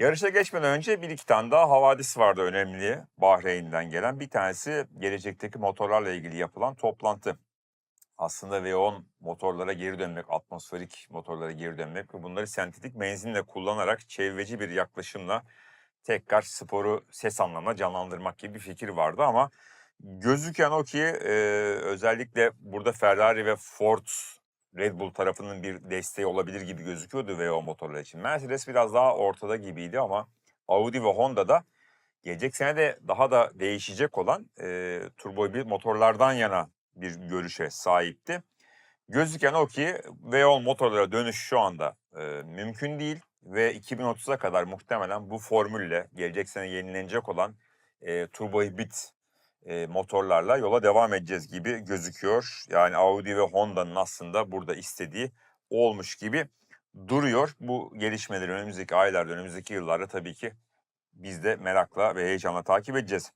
Yarışa geçmeden önce bir iki tane daha havadis vardı önemli Bahreyn'den gelen. Bir tanesi gelecekteki motorlarla ilgili yapılan toplantı. Aslında V10 motorlara geri dönmek, atmosferik motorlara geri dönmek ve bunları sentetik benzinle kullanarak çevreci bir yaklaşımla tekrar sporu ses anlamına canlandırmak gibi bir fikir vardı ama gözüken o ki e, özellikle burada Ferrari ve Ford Red Bull tarafının bir desteği olabilir gibi gözüküyordu V10 motorlar için. Mercedes biraz daha ortada gibiydi ama Audi ve Honda da gelecek sene de daha da değişecek olan e, turbo hibrit motorlardan yana bir görüşe sahipti. Gözüken o ki V10 motorlara dönüş şu anda e, mümkün değil ve 2030'a kadar muhtemelen bu formülle gelecek sene yenilenecek olan e, turbo hibrit e, motorlarla yola devam edeceğiz gibi gözüküyor. Yani Audi ve Honda'nın aslında burada istediği olmuş gibi duruyor. Bu gelişmeleri önümüzdeki aylarda, önümüzdeki yıllarda tabii ki biz de merakla ve heyecanla takip edeceğiz.